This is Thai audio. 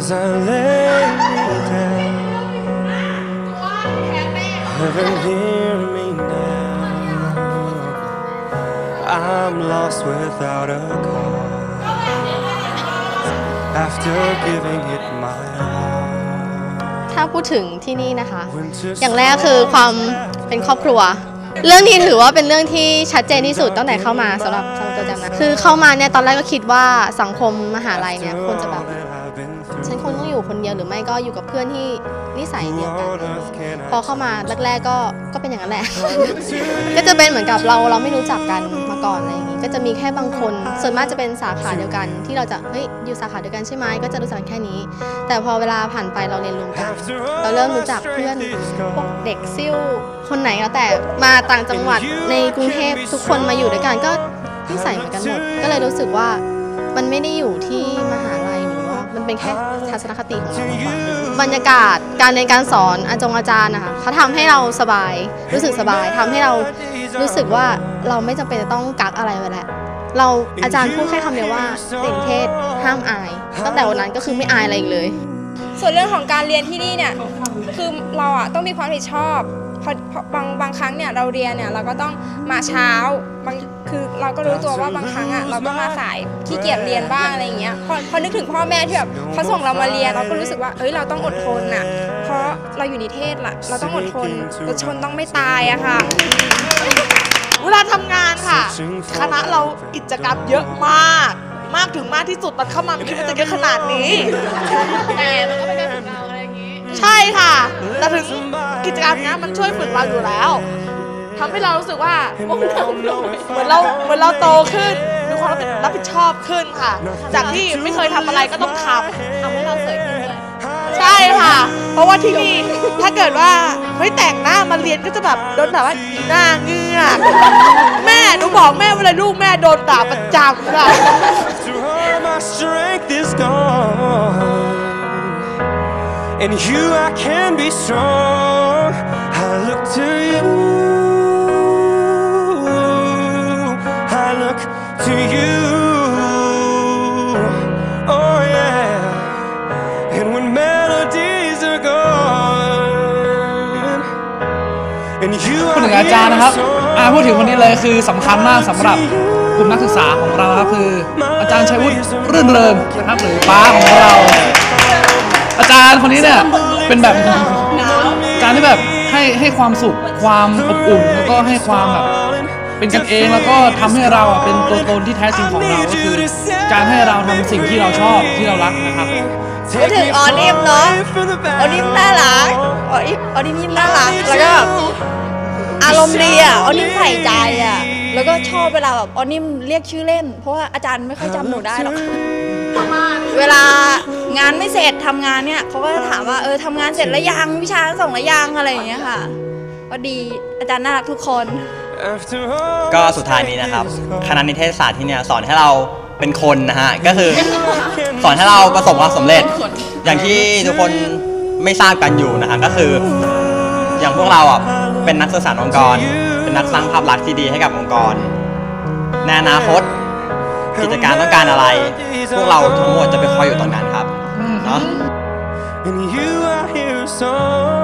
As I lay down, heaven hear me now. I'm lost without a cause. After giving it my all. ถ้าพูดถึงที่นี่นะคะ Winter อย่างแรกคือความเป็นครอบครัว เรื่องนี้ถือว่าเป็นเรื่องที่ชัดเจนที่สุดตั้งแต่เข้ามาสำหรับสำหรับตัวแจมนะคือเข้ามาเนี่ยตอนแรกก็คิดว่าสังคมมหาลัยเนี่ยควรจะแบบฉันคงต้องอยู่คนเดียวหรือไม่ก็อยู่กับเพื่อนที่นิสัยเดียวกันพอเข้ามาแรกๆก็ก็เป็นอย่างนั้นแหละ ก็จะเป็นเหมือนกับเราเราไม่รู้จักกัน ก่อนอะไรอย่างงี้ก็จะมีแค่บางคน ส่วนมากจะเป็นสาขาเดียวกัน ที่เราจะเฮ้ยอยู่สาขาเดียวกันใช่ไหมก็จะรู้จักกันแค่นี้ แต่พอเวลาผ่านไปเราเรียนรวมกัน เราเริ่มรู้จักเพื่อนพวกเด็กซิ่วคนไหนก็แต่มาต่างจังหวัดในกรุงเทพทุกคนมาอยู่ด้วยกันก็นิสัยเหมือนกันหมดก็เลยรู้สึกว่ามันไม่ได้อยู่ที่มหาลัยหรือว่า มันเป็นแค่ทัศนคติของเรามากกว่าบรรยากาศการเรียนการสอนอาจารย์อาจารย์นะคะเขาทำให้เราสบาย รู้สึกสบายทำให้เรารู้สึกว่าเราไม่จำเป็นจะต้องกักอะไรไว้แล้วเราอาจารย์พูดแค่คำเดียวว่าเด็กนิเทศห้ามอาย ตั้งแต่วันนั้นก็คือไม่อายอะไรอีกเลย ส่วนเรื่องของการเรียนที่นี่เนี่ยคือเราอะต้องมีความรับผิดชอบเพราะเพราะบางบางครั้งเนี่ยเราเรียนเนี่ยเราก็ต้องมาเช้าบางคือ เราก็รู้ตัวว่าบางครั้งอะเราก็มาสายขี้เกียจเรียนบ้างอะไรอย่างเงี้ยพอพอนึกถึงพ่อแม่ที่แบบเขาส่งเรามาเรียนเราก็รู้สึกว่าเอ้ยเราต้องอดทนอะ เพราะเราอยู่นิเทศล่ะ เราต้องอดทนอดทนต้องไม่ตายอะค่ะเวลาทำงานค่ะ คณะเรากิจกรรมเยอะมาก มากถึงมากที่สุดตอนเข้ามาไม่คิดว่าจะเยอะขนาดนี้ แต่มันก็เป็นการฝึกเราอะไรอย่างนี้ ใช่ค่ะ แต่ถึงกิจกรรมเนี้ยมันช่วยฝึกเราอยู่แล้ว ทำให้เรารู้สึกว่าเหมือนเราเหมือนเราโตขึ้นมีความรับผิดชอบขึ้นค่ะ จากที่ไม่เคยทำอะไรก็ต้องทำทำให้เราสวยขึ้นด้วยใช่ค่ะ เพราะว่าที่นี่ถ้าเกิดว่าเฮ้ยแต่งหน้ามาเรียนก็จะแบบโดนด่าว่าอีหน้าเงือกแม่หนูบอกแม่เวลาลูกแม่โดนด่าประจำค่ะ To her, my strength is gone. And you, I can be strong. พูด are ถึงอาจารย์นะครับ here, อ่าพูดถึงคนนี้เลยคือสำคัญมากสำหรับกลุ่มนักศึกษาของเราครับคือ อาจารย์ชัยวุฒิรื่นเริงนะครับหรือป้าของเรา อาจารย์คนนี้เนี่ยเป็นแบบอาจารย์ที่แบบให้ให้ความสุขความอบอุ่นแล้วก็ให้ความแบบเป็นกันเองแล้วก็ทำให้เราอะเป็นตัวตนที่แท้จริงของเราก็คือ การให้เราทำสิ่งที่เราชอบที่เรารักนะครับ พูดถึงออนิมเนอะออนิมน่ารักออนิมออนิมยิ้มน่ารักแล้วก็แบบอารมณ์ดีอะออนิมใส่ใจอะแล้วก็ชอบเวลาแบบออนิมเรียกชื่อเล่น เพราะว่าอาจารย์ไม่ค่อยจำหนูได้หรอกเวลางานไม่เสร็จทำงานเนี่ยเขาก็จะถามว่าเออทำงานเสร็จแล้วยังวิชาส่งแล้วยังอะไรอย่างเงี้ยค่ะก็ดีอาจารย์น่ารักทุกคน ก็สุดท้ายนี้นะครับคณะนิเทศศาสตร์ที่เนี่ยสอนให้เรา เป็นคนนะฮะ ก็คือสอนให้เราประสบความสำเร็จ อย่างที่ทุกคนไม่ทราบกันอยู่นะฮะ ก็คือ อย่างพวกเราอะเป็นนักสื่อสารองค์กร เป็นนักสร้างภาพลักษณ์ที่ดีให้กับองค์กร ในอนาคตกิจการต้องการอะไร พวกเราทั้งหมดจะไปคอยอยู่ตรงนั้นครับเนาะ And you, I hear a song.